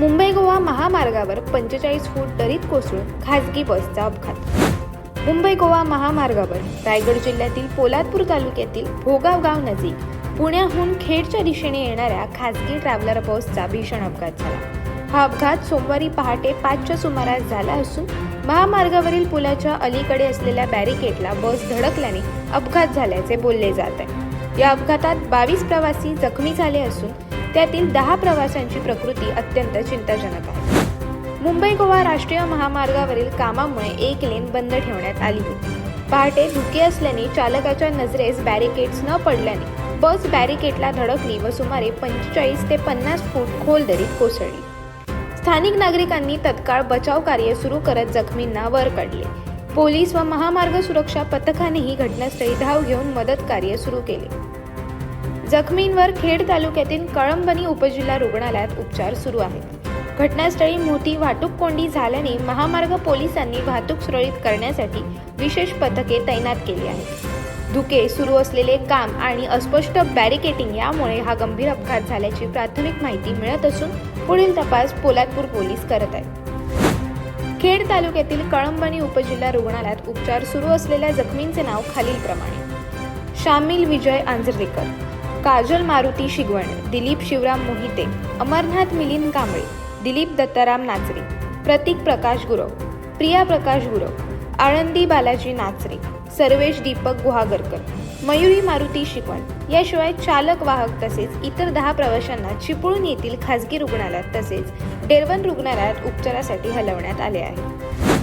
मुंबई गोवा महामार्गावर पंचेचाळीस फूट दरीत कोसळून खासगी बसचा अपघात. मुंबई गोवा महामार्गावर रायगड जिल्ह्यातील पोलादपूर तालुक्यातील भोगाव गाव नजीक पुण्याहून खेडच्या दिशेने येणाऱ्या खासगी ट्रॅव्हलर बसचा भीषण अपघात झाला. हा अपघात सोमवारी पहाटे पाचच्या सुमारास झाला असून महामार्गावरील पुलाच्या अलीकडे असलेल्या बॅरिकेडला बस धडकल्याने अपघात झाल्याचे बोलले जात आहे. या अपघातात बावीस प्रवासी जखमी झाले असून त्यातील दहा प्रवाशांची प्रकृती अत्यंत चिंताजनक आहे. मुंबई गोवा राष्ट्रीय महामार्गावरील कामामुळे एक लेन बंद ठेवण्यात आली. होती पहाटे धुके असल्याने चालकाच्या नजरेस बॅरिकेड्स न पडल्याने बस बॅरिकेडला धडकली व सुमारे पंचेचाळीस ते पन्नास फूट खोल दरीत कोसळली. स्थानिक नागरिकांनी तत्काळ बचाव कार्य सुरू करत जखमींना वर काढले. पोलीस व महामार्ग सुरक्षा पथकानेही घटनास्थळी धाव घेऊन मदत कार्य सुरू केले. जखमींवर खेड तालुक्यातील कळंबनी उपजिल्हा रुग्णालयात उपचार सुरू आहेत. घटनास्थळी मोठी वाहतूक कोंडी झाल्याने महामार्ग पोलिसांनी वाहतूक सुरळीत करण्यासाठी विशेष पथके तैनात केली आहेत. धुके सुरू असलेले काम आणि अस्पष्ट बॅरिकेटिंग यामुळे हा गंभीर अपघात झाल्याची प्राथमिक माहिती मिळत असून पुढील तपास पोलादपूर पोलीस करत आहेत. खेड तालुक्यातील कळंबणी उपजिल्हा रुग्णालयात उपचार सुरू असलेल्या जखमींचे नाव खालीलप्रमाणे. शामिल विजय आंजरेकर. काजल मारुती शिगवण दिलीप शिवराम मोहिते अमरनाथ मिलिंद कांबळे दिलीप दत्ताराम नाचरे प्रतीक प्रकाश गुरव प्रिया प्रकाश गुरव आळंदी बालाजी नाचरे सर्वेश दीपक गुहागरकर मयुरी मारुती शिकवण याशिवाय चालक वाहक तसेच इतर दहा प्रवाशांना चिपळूण येथील खासगी रुग्णालयात तसेच डेरवन रुग्णालयात उपचारासाठी हलवण्यात आले आहे.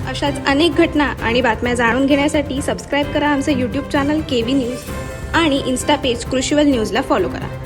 अशाच अनेक घटना आणि बातम्या जाणून घेण्यासाठी सबस्क्राईब करा आमचं YouTube channel K V news आणि इन्स्टा पेज कृषीवल न्यूजला फॉलो करा.